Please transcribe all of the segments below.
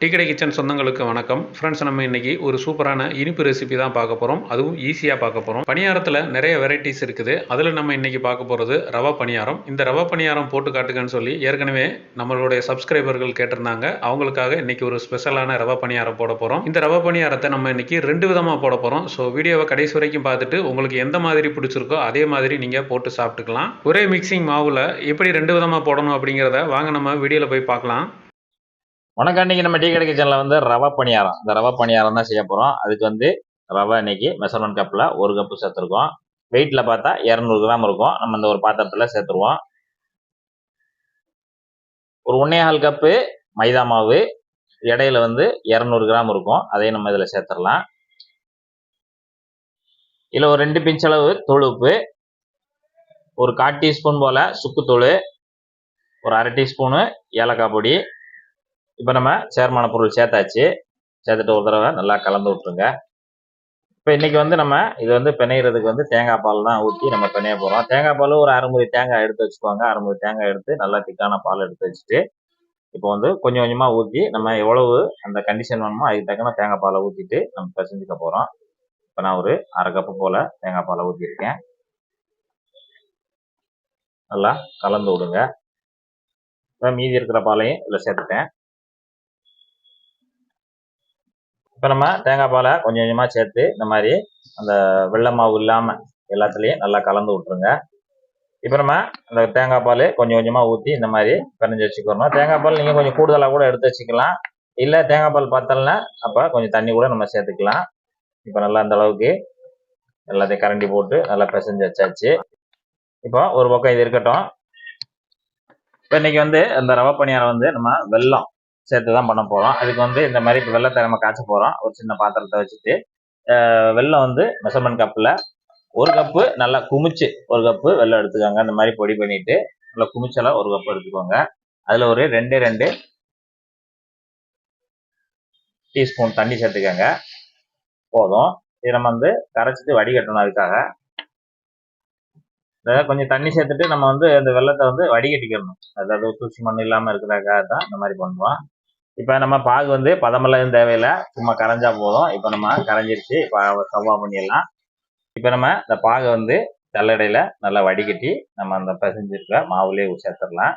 டீக்கடை கிச்சன் சொந்தங்களுக்கு வணக்கம். ஃப்ரெண்ட்ஸ் நம்ம இன்னைக்கு ஒரு சூப்பரான இனிப்பு ரெசிபி தான் பார்க்க போகிறோம் அதுவும் ஈஸியாக பார்க்க போகிறோம் பணியாரத்தில் நிறைய வெரைட்டிஸ் இருக்குது. அதில் நம்ம இன்னைக்கு பார்க்க போகிறது ரவா பணியாரம். இந்த ரவா பணியாரம் போட்டு காட்டுங்கன்னு சொல்லி ஏற்கனவே நம்மளுடைய சப்ஸ்கிரைபர்கள் கேட்டிருந்தாங்க. அவங்களுக்காக இன்னைக்கு ஒரு ஸ்பெஷலான ரவா பணியாரம் போட போகிறோம் இந்த ரவா பணியாரத்தை நம்ம இன்னைக்கு ரெண்டு விதமாக போட போகிறோம் ஸோ வீடியோவை கடைசி வரைக்கும் பார்த்துட்டு உங்களுக்கு எந்த மாதிரி பிடிச்சிருக்கோ அதே மாதிரி நீங்கள் போட்டு சாப்பிட்டுக்கலாம். ஒரே மிக்சிங் மாவில் எப்படி ரெண்டு விதமாக போடணும் அப்படிங்கிறத வாங்க நம்ம வீடியோவில் போய் பார்க்கலாம். வணக்கம். இன்னைக்கு நம்ம டீ கடை கிச்சனில் வந்து ரவை பணியாரம். இந்த ரவை பணியாரம் தான் செய்ய போகிறோம் அதுக்கு வந்து ரவை இன்னைக்கு மெஷர்மெண்ட் கப்பில் ஒரு கப்பு சேர்த்துருக்கோம். வெயிட்டில் பார்த்தா இரநூறு கிராம் இருக்கும். நம்ம இந்த ஒரு பாத்திரத்தில் சேர்த்துருவோம். ஒரு ஒன்னேகால் கப்பு மைதா மாவு. இடையில வந்து இரநூறு கிராம் இருக்கும். அதையும் நம்ம இதில் சேர்த்துடலாம் இதில் ஒரு ரெண்டு பிஞ்ச் அளவு ஒரு கால் டீஸ்பூன் போல் சுக்குத்தூள் ஒரு அரை டீஸ்பூனு ஏலக்காய் பொடி. இப்போ நம்ம சேர்மான பொருள் சேர்த்தாச்சு. சேர்த்துட்டு ஒரு தடவை நல்லா கலந்து விட்ருங்க இப்போ இன்னைக்கு வந்து நம்ம இது வந்து பிணையிறதுக்கு வந்து தேங்காய் பால் தான் ஊற்றி நம்ம பிணைய போகிறோம் தேங்காய் பால் ஒரு அரைமுறை தேங்காய் எடுத்து வச்சுக்கோங்க. அரைமுறை தேங்காய் எடுத்து நல்லா திக்கான பால் எடுத்து வச்சுட்டு இப்போ வந்து கொஞ்சம் கொஞ்சமாக ஊற்றி நம்ம எவ்வளவு அந்த கண்டிஷன் வேணுமோ அதுக்கு தக்கன தேங்காய் பாலை ஊற்றிட்டு நம்ம பிசைஞ்சிக்க போகிறோம் இப்போ நான் ஒரு அரை கப்பு போல் தேங்காய் பாலை ஊற்றிருக்கேன் நல்லா கலந்து விடுங்க. இப்போ மீதி இருக்கிற பாலையும் இதில் சேர்த்துட்டேன். இப்போ நம்ம தேங்காய் பாலை கொஞ்சம் கொஞ்சமாக சேர்த்து இந்த மாதிரி அந்த வெள்ளை மாவு இல்லாமல் எல்லாத்துலேயும் நல்லா கலந்து விட்ருங்க இப்போ நம்ம அந்த தேங்காய் பால் கொஞ்சம் கொஞ்சமாக ஊற்றி இந்த மாதிரி பிணைஞ்சு வச்சுக்கணும் தேங்காய் பால் நீங்கள் கொஞ்சம் கூடுதலாக கூட எடுத்து வச்சுக்கலாம். இல்லை தேங்காய் பால் பத்தலைன்னா அப்போ கொஞ்சம் தண்ணி கூட நம்ம சேர்த்துக்கலாம். இப்போ நல்லா அந்த அளவுக்கு எல்லாத்தையும் கரண்டி போட்டு நல்லா பிசைஞ்சு வச்சாச்சு. இப்போ ஒரு பக்கம் இது இருக்கட்டும். இப்போ இன்னைக்கு வந்து அந்த ரவை பணியாரம் வந்து நம்ம வெல்லம் சேர்த்து தான் பண்ண போகிறோம் அதுக்கு வந்து இந்த மாதிரி இப்போ வெள்ளத்தை நம்ம காய்ச்ச போகிறோம் ஒரு சின்ன பாத்திரத்தை வச்சுட்டு வெள்ளம் வந்து மெஷர்மெண்ட் கப்பில் ஒரு கப்பு நல்லா குமிச்சு ஒரு கப்பு வெள்ளம் எடுத்துக்கோங்க. இந்த மாதிரி பொடி பண்ணிட்டு நல்லா குமிச்செல்லாம் ஒரு கப்பு எடுத்துக்கோங்க. அதில் ஒரு ரெண்டு ரெண்டு டீஸ்பூன் தண்ணி சேர்த்துக்கோங்க. போதும். இது நம்ம வந்து கரைச்சிட்டு வடிகட்டணும் அதுக்காக. கொஞ்சம் தண்ணி சேர்த்துட்டு நம்ம வந்து அந்த வெள்ளத்தை வந்து வடிகட்டிக்கணும். அதாவது தூசி மண் இல்லாமல் இருக்கிறதுக்காக தான் இந்த மாதிரி பண்ணுவோம். இப்போ நம்ம பாகு வந்து பதமெல்லாம் எதுவும் தேவையில்லை. சும்மா கரைஞ்சா போதும். இப்போ நம்ம கரைஞ்சிருச்சு. இப்போ சவ்வா பண்ணிடலாம். இப்போ நம்ம இந்த பாகை வந்து தள்ளடையில் நல்லா வடிகட்டி நம்ம அந்த பிசைஞ்சிருக்க மாவுலேயே சேர்த்துடலாம்.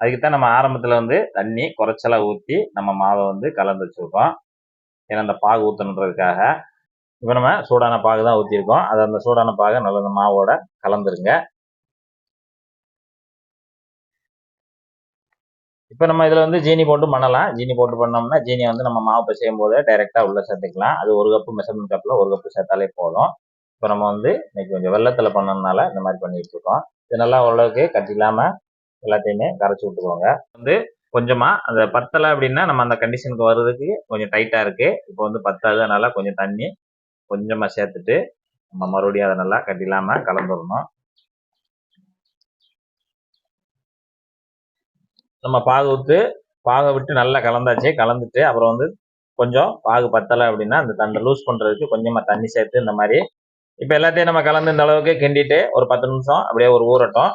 அதுக்கு தான் நம்ம ஆரம்பத்தில் வந்து தண்ணி குறைச்சலாக ஊற்றி நம்ம மாவை வந்து கலந்து வச்சுருக்கோம். ஏன்னா அந்த பாகு ஊற்றணுன்றதுக்காக இப்போ நம்ம சூடான பாகு தான் ஊற்றிருக்கோம் அது அந்த சூடான பாகை நல்லா அந்த மாவோட கலந்துருங்க. இப்போ நம்ம இதில் வந்து ஜீனி போட்டு பண்ணலாம். ஜீனி போட்டு பண்ணோம்னா ஜீனியை வந்து நம்ம மாவு பிசையும் போது டைரெக்டாக உள்ளே சேர்த்துக்கலாம். அது ஒரு கப்பு மெஷர்மெண்ட் கப்பில் ஒரு கப்பு சேர்த்தாலே போதும். இப்போ நம்ம வந்து இன்னைக்கு கொஞ்சம் வெள்ளத்தில் பண்ணதுனால இந்த மாதிரி பண்ணிட்டு இருக்கோம். இது நல்லா ஓரளவுக்கு கட்டி இல்லாமல் எல்லாத்தையுமே கரைச்சி விட்டுக்கோங்க. வந்து கொஞ்சமாக அந்த பத்தலை அப்படின்னா நம்ம அந்த கண்டிஷனுக்கு வர்றதுக்கு கொஞ்சம் டைட்டாக இருக்குது இப்போ வந்து பத்தாததுனால கொஞ்சம் தண்ணி கொஞ்சமாக சேர்த்துட்டு நம்ம மறுபடியும் அதை நல்லா கட்டி இல்லாமல் கலந்துடணும். நம்ம பாகு விட்டு பாகை விட்டு நல்லா கலந்தாச்சு. கலந்துட்டு அப்புறம் வந்து கொஞ்சம் பாகு பத்தலை அப்படின்னா அந்த தண்டை லூஸ் பண்ணுறதுக்கு கொஞ்சமாக தண்ணி சேர்த்து இந்த மாதிரி இப்போ எல்லாத்தையும் நம்ம கலந்து இந்த அளவுக்கு கிண்டிட்டு ஒரு பத்து நிமிஷம் அப்படியே ஒரு ஊறட்டும்.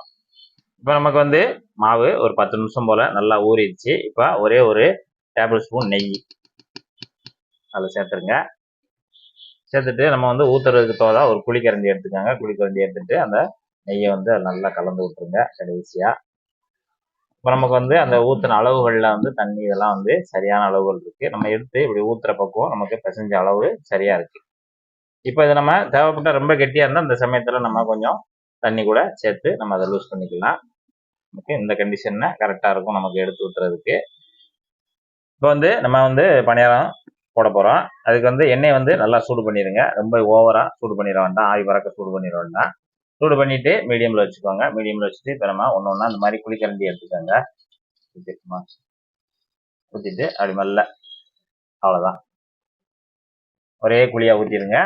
இப்போ நமக்கு வந்து மாவு ஒரு பத்து நிமிஷம் போல் நல்லா ஊறிடுச்சு. இப்போ ஒரே ஒரு டேபிள் ஸ்பூன் நெய். அதில் சேர்த்துருங்க. சேர்த்துட்டு நம்ம வந்து ஊற்றுறதுக்கு தோதா ஒரு குழிக்கரண்டி எடுத்துக்கோங்க. குழிக்கரண்டி எடுத்துட்டு அந்த நெய்யை வந்து நல்லா கலந்து விட்டுருங்க கடைசியாக நமக்கு வந்து அந்த ஊற்றின அளவுகளில் வந்து தண்ணி இதெல்லாம் வந்து சரியான அளவுகள் இருக்குது நம்ம எடுத்து இப்படி ஊற்றுற பக்குவம் நமக்கு பிசைஞ்ச அளவு சரியாக இருக்குது இப்போ இதை நம்ம தேவைப்பட்டால் ரொம்ப கெட்டியாக இருந்தால் அந்த சமயத்தில் நம்ம கொஞ்சம் தண்ணி கூட சேர்த்து நம்ம அதை லூஸ் பண்ணிக்கலாம். நமக்கு இந்த கண்டிஷனில் கரெக்டாக இருக்கும் நமக்கு எடுத்து ஊற்றுறதுக்கு இப்போ வந்து நம்ம வந்து பணியாரம் போட போகிறோம் அதுக்கு வந்து எண்ணெய் வந்து நல்லா சூடு பண்ணிடுங்க ரொம்ப ஓவராக சூடு பண்ணிட வேண்டாம். ஆய் பறக்க சூடு பண்ணிட வேண்டாம். சூடு பண்ணிவிட்டு மீடியமில் வச்சுக்கோங்க. மீடியமில் வச்சுட்டு இப்போ நம்ம ஒன்று ஒன்றா அந்த மாதிரி குளிக்கரண்டி எடுத்துக்கோங்க. ஊற்றிட்டுமா ஊற்றிட்டு அப்படி மெல்ல. அவ்வளோதான் ஒரே குழியாக ஊற்றிடுங்க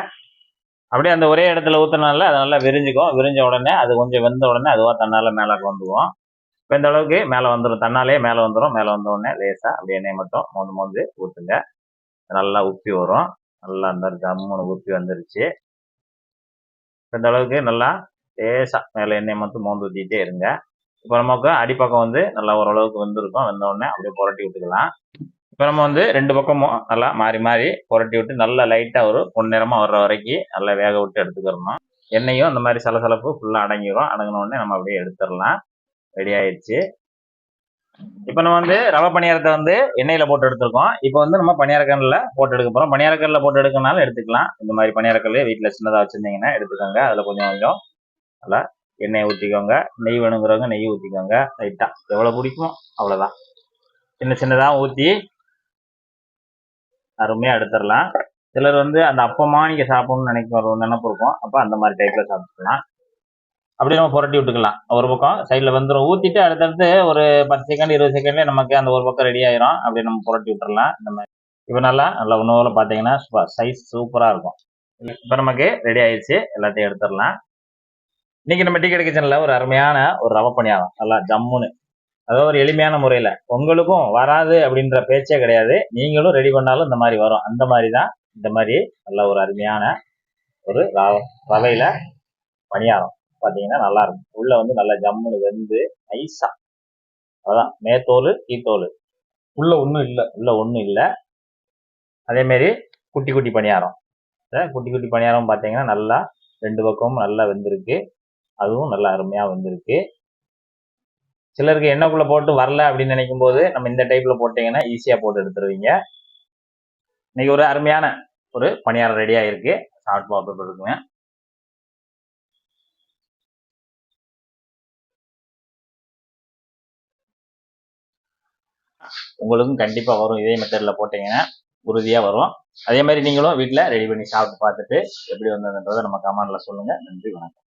அப்படியே அந்த ஒரே இடத்துல ஊற்றினால அது நல்லா விரிஞ்சுக்கும். விரிஞ்ச உடனே அது கொஞ்சம் வெந்த உடனே அதுவாக தன்னால் மேலே வந்துடும் இப்போ இந்த அளவுக்கு மேலே வந்துடும் தன்னாலே மேலே வந்துடும் மேலே வந்த உடனே லேசாக அப்படியே எண்ணெய் மட்டும் மோந்து மோந்து ஊற்றுங்க நல்லா உப்பி வரும். நல்லா அந்த ஜம்முன்னு உப்பி வந்துருச்சு. இந்த அளவுக்கு நல்லா லேசாக மேலே எண்ணெய் மட்டும் மோந்து ஊற்றிட்டே இருங்க. இப்போ நமக்கு அடிப்பக்கம் வந்து நல்லா ஓரளவுக்கு வெந்திருக்கும். வெந்த அப்படியே புரட்டி விட்டுக்கலாம். இப்போ நம்ம வந்து ரெண்டு பக்கமும் நல்லா மாறி மாறி புரட்டி விட்டு நல்லா லைட்டாக ஒரு பொன்னிறமாக வர்ற வரைக்கும் நல்லா வேக விட்டு எடுத்துக்கிறணும். எண்ணெயும் அந்த மாதிரி சலசலப்பு ஃபுல்லாக அடங்கிடும் அடங்கினோடனே நம்ம அப்படியே எடுத்துடலாம். ரெடி ஆயிடுச்சு. இப்போ நம்ம வந்து ரவை பணியாரத்தை வந்து எண்ணெயில் போட்டு எடுத்துருக்கோம். இப்போ வந்து நம்ம பணியாரக்கல்லில் போட்டு எடுக்க போகிறோம் பணியாரக்கல்லில் போட்டு எடுக்கனாலும் எடுத்துக்கலாம். இந்த மாதிரி பணியாரக்கல் வீட்டில் சின்னதாக வச்சுருந்தீங்கன்னா எடுத்துக்கோங்க. அதில் கொஞ்சம் கொஞ்சம் நல்லா எண்ணெயை ஊற்றிக்கோங்க நெய் வேணுங்கிறவங்க நெய் ஊற்றிக்கோங்க லைட்டாக எவ்வளோ பிடிக்குமோ? அவ்வளோதான் சின்ன சின்னதாக ஊற்றி அருமையாக எடுத்துடலாம். சிலர் வந்து அந்த அப்பமா நீங்கள் சாப்பிடணும்னு நினைக்கிற ஒரு நினப்பு இருக்கும். அப்போ அந்த மாதிரி டைப்பில் சாப்பிட்டுக்கலாம். அப்படியே நம்ம புரட்டி விட்டுக்கலாம். ஒரு பக்கம் சைடில் வந்துடும் ஊற்றிட்டு அடுத்தடுத்து ஒரு பத்து செகண்ட் இருபது செகண்ட்லேயே நமக்கு அந்த ஒரு பக்கம் ரெடி ஆயிரும். அப்படி நம்ம புரட்டி விட்டுறலாம். இந்த மாதிரி. இப்போ நல்லா நல்லா உணவில் பார்த்தீங்கன்னா சைஸ் சூப்பராக இருக்கும். இப்போ நமக்கு ரெடி ஆயிடுச்சு. எல்லாத்தையும் எடுத்துடலாம். இன்னைக்கு நம்ம டீ கடை கிச்சனில் ஒரு அருமையான ஒரு ரவை பணியாரம் நல்லா ஜம்முன்னு. அதாவது ஒரு எளிமையான முறையில் உங்களுக்கும் வராது அப்படின்ற பேச்சே கிடையாது. நீங்களும் ரெடி பண்ணாலும் இந்த மாதிரி வரும். அந்த மாதிரி தான் இந்த மாதிரி நல்ல ஒரு அருமையான ஒரு ரவ ரவையில் பணியாரம் பார்த்தீங்கன்னா நல்லா இருக்கும். உள்ள வந்து நல்லா ஜம்முன்னு வெந்து ஐசா அதான் மேத்தோல் கீத்தோல். உள்ள ஒன்றும் இல்லை. உள்ள ஒன்றும் இல்லை. அதேமாரி குட்டி குட்டி பணியாரம். குட்டி குட்டி பணியாரம் பார்த்தீங்கன்னா நல்லா ரெண்டு பக்கமும் நல்லா வெந்திருக்கு. அதுவும் நல்லா அருமையாக வந்திருக்கு. சிலருக்கு எண்ணெய்க்குள்ளே போட்டு வரல அப்படின்னு நினைக்கும் போது நம்ம இந்த டைப்பில் போட்டிங்கன்னா ஈஸியாக போட்டு எடுத்துருவீங்க. இன்னைக்கு ஒரு அருமையான ஒரு பணியாரம் ரெடியாக இருக்கு. சாப்பிட்டு பார்த்து இருக்குங்க உங்களுக்கும் கண்டிப்பாக வரும். இதே மெத்தடில் போட்டிங்கன்னா உறுதியாக வரும். அதே மாதிரி நீங்களும் வீட்டில் ரெடி பண்ணி சாப்பிட்டு பார்த்துட்டு எப்படி வந்ததுன்றதை நம்ம கமெண்டில் சொல்லுங்கள் நன்றி வணக்கம்.